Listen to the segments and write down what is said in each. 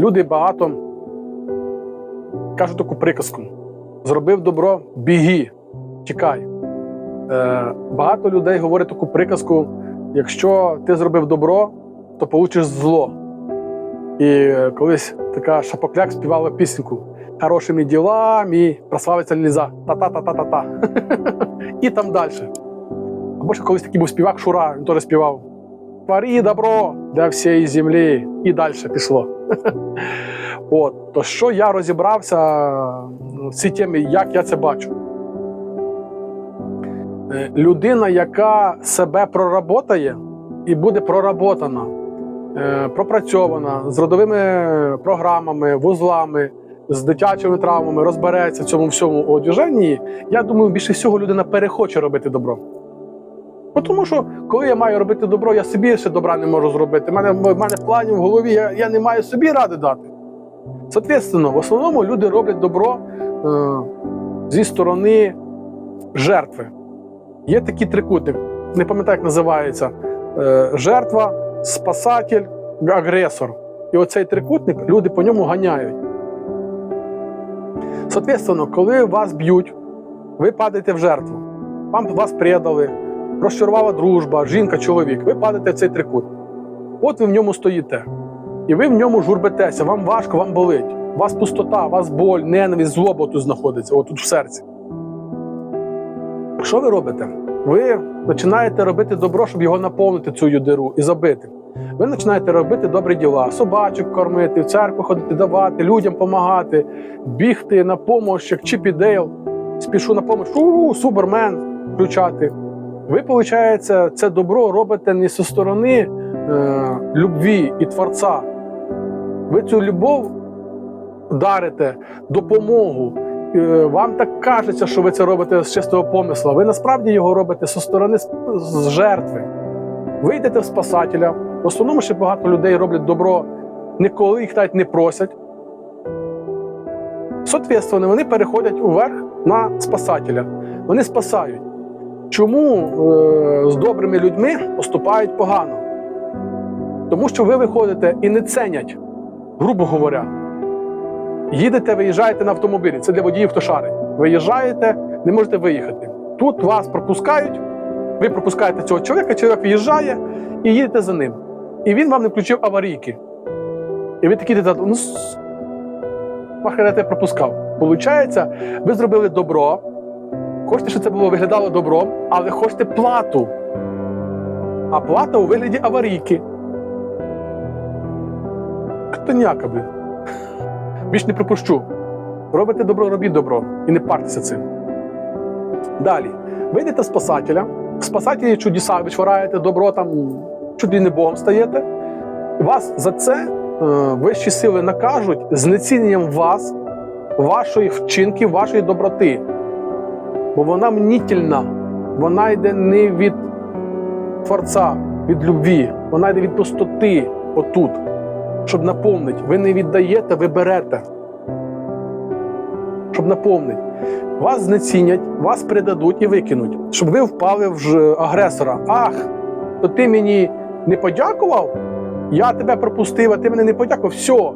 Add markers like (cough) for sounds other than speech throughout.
люди багато кажуть таку приказку: зробив добро, біги, тікай. Е, багато людей говорять таку приказку: якщо ти зробив добро, то получиш зло. І колись така шапокляк співала пісеньку Хорошими ділами прославиться ліза. Та-та-та-та-та-та. (laughs) І там далі. Або ще колись такий був співак Шура, він теж співав. Твори добро для всієї землі. І далі пішло. (laughs) От, то що я розібрався в цій темі, як я це бачу? Е, Людина, яка себе проработає і буде проработана, е, пропрацьована з родовими програмами, вузлами, з дитячими травмами, розбереться в цьому всьому одвіженні, я думаю, більше всього людина перехоче робити добро. Бо Тому що, коли я маю робити добро, я собі ще добра не можу зробити. У мене, в мене планів в голові, я, я не маю собі ради дати. Соответственно, в основному люди роблять добро е, зі сторони жертви. Є такий трикутник, не пам'ятаю, як називається. Е, жертва, спасатель, агресор. І оцей трикутник люди по ньому ганяють. Соответственно, коли вас б'ють, ви падаєте в жертву. Вам вас предали, розчарувала дружба, жінка, чоловік. Ви падаєте в цей трикутник. От ви в ньому стоїте. І ви в ньому журбитеся, вам важко, вам болить. У вас пустота, у вас боль, ненависть, злоба тут знаходиться, отут в серці. Що ви робите? Ви починаєте робити добро, щоб його наповнити цю диру і забити. Ви починаєте робити добрі діла, собачок кормити, в церкву ходити, давати, людям допомагати, бігти на допомогу, як Чіп і Дейл. Спішу на допомогу, у супермен включати. Ви, виходить, це добро робите не зі сторони е, любві і Творця. Ви цю любов дарите, допомогу. Е, Вам так кажеться, що ви це робите з чистого помисла. Ви насправді його робите зі сторони з жертви. Ви йдете в Спасателя. В основному ще багато людей роблять добро, ніколи їх навіть не просять. Соответственно, вони переходять уверх на Спасателя. Вони спасають. Чому е, з добрими людьми поступають погано? Тому що ви виходите і не ценять, грубо говоря. Їдете, виїжджаєте на автомобілі. Це для водіїв, хто шарить. Виїжджаєте, не можете виїхати. Тут вас пропускають, ви пропускаєте цього чоловіка, чоловік виїжджає і їдете за ним. І він вам не включив аварійки. І ви такі йдете, ну я пропускав. Получається, ви зробили добро, хочете, щоб це було виглядало добром, але хочете плату. А плата у вигляді аварійки. Ктоняка, блін. Більш не пропущу. Робите добро, робіть добро. І не партеся цим. Далі. Ви йдете спасателя. В спасателі чудеса вичвараєте добро, там ли не Богом стаєте. Вас за це е, вищі сили накажуть знеціненням вас, вашої вчинків, вашої доброти. Бо вона мнітельна, вона йде не від Творця, від любві, вона йде від пустоти отут, щоб наповнити. Ви не віддаєте, ви берете. Щоб наповнити. Вас знецінять, вас предадуть і викинуть, щоб ви впали в агресора. Ах, то ти мені не подякував? Я тебе пропустив, а ти мене не подякував. Все,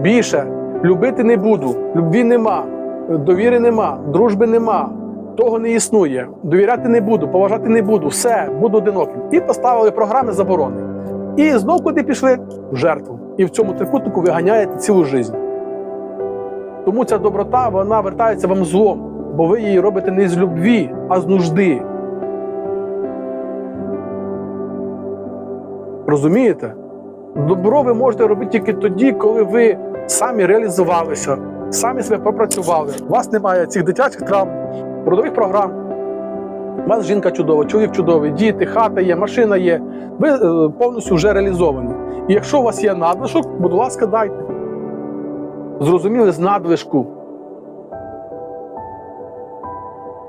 більше любити не буду, любві нема, довіри нема, дружби нема, того не існує. Довіряти не буду, поважати не буду, все, буду одиноким. І поставили програми заборони. І знов куди пішли? В жертву. І в цьому трикутнику ви ганяєте цілу життя. Тому ця доброта вона вертається вам злом, бо ви її робите не з любві, а з нужди. Розумієте? Добро ви можете робити тільки тоді, коли ви самі реалізувалися, самі себе пропрацювали. У вас немає цих дитячих травм, родових програм. У вас жінка чудова, чоловік чудовий, діти, хата є, машина є. Ви е, повністю вже реалізовані. І якщо у вас є надлишок, будь ласка, дайте. Зрозуміли з надлишку.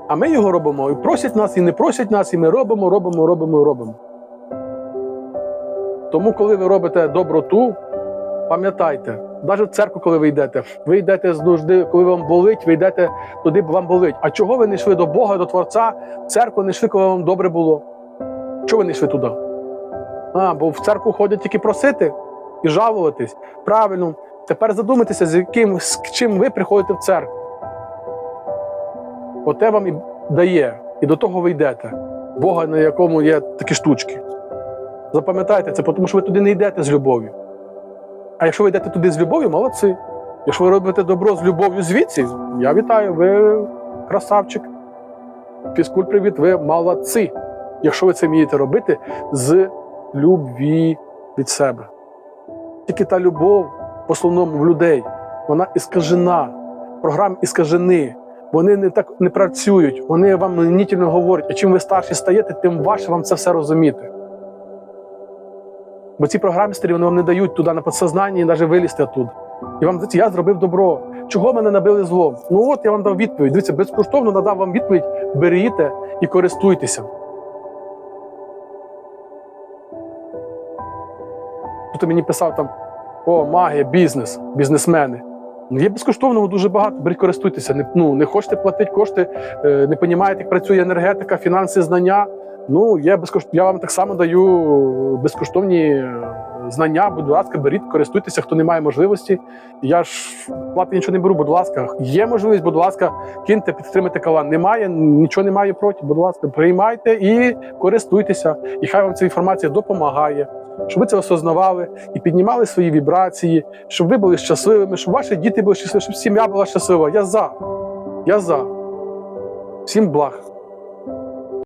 А ми його робимо і просять нас, і не просять нас, і ми робимо, робимо, робимо, робимо. Тому, коли ви робите доброту, пам'ятайте, навіть в церкву, коли ви йдете, ви йдете з нужди, коли вам болить, ви йдете туди, бо вам болить. А чого ви не йшли до Бога, до Творця, в церкву не йшли, коли вам добре було? Чого ви не йшли туди? А, бо в церкву ходять тільки просити і жалуватись. Правильно, Тепер задумайтеся, з яким з чим ви приходите в церкву. Оте вам і дає, і до того ви йдете. Бога, на якому є такі штучки. Запам'ятайте це, тому що ви туди не йдете з любов'ю. А якщо ви йдете туди з любов'ю, молодці. Якщо ви робите добро з любов'ю звідси, я вітаю, ви красавчик. Фізкуль, привіт, ви молодці. Якщо ви це вмієте робити з любві від себе. Тільки та любов, в основному в людей, вона іскажена, програми іскажені. Вони не так не працюють, вони вам нітільно говорять, а чим ви старші стаєте, тим важче вам це все розуміти. Бо ці програмістери вони вам не дають туди на підсознанні і навіть вилізти оттуда. І вам я зробив добро. Чого мене набили злом? Ну от я вам дав відповідь. Дивіться, безкоштовно надав вам відповідь, беріть і користуйтеся. Хто мені писав там: о, магія, бізнес, бізнесмени. Ну, є безкоштовного дуже багато. Беріть, користуйтеся. Не, ну, не хочете платити кошти, е, не розумієте, як працює енергетика, фінанси, знання. Ну, є безкоштовно. Я вам так само даю безкоштовні е, знання. Будь ласка, беріть, користуйтеся, хто не має можливості. Я ж плати нічого не беру, будь ласка. Є можливість, будь ласка, киньте, підтримайте калан. Немає, нічого немає проти. Будь ласка, приймайте і користуйтеся. І хай вам ця інформація допомагає, щоб ви це осознавали і піднімали свої вібрації, щоб ви були щасливими, щоб ваші діти були щасливі, щоб сім'я була щаслива. Я за. Я за. Всім благ.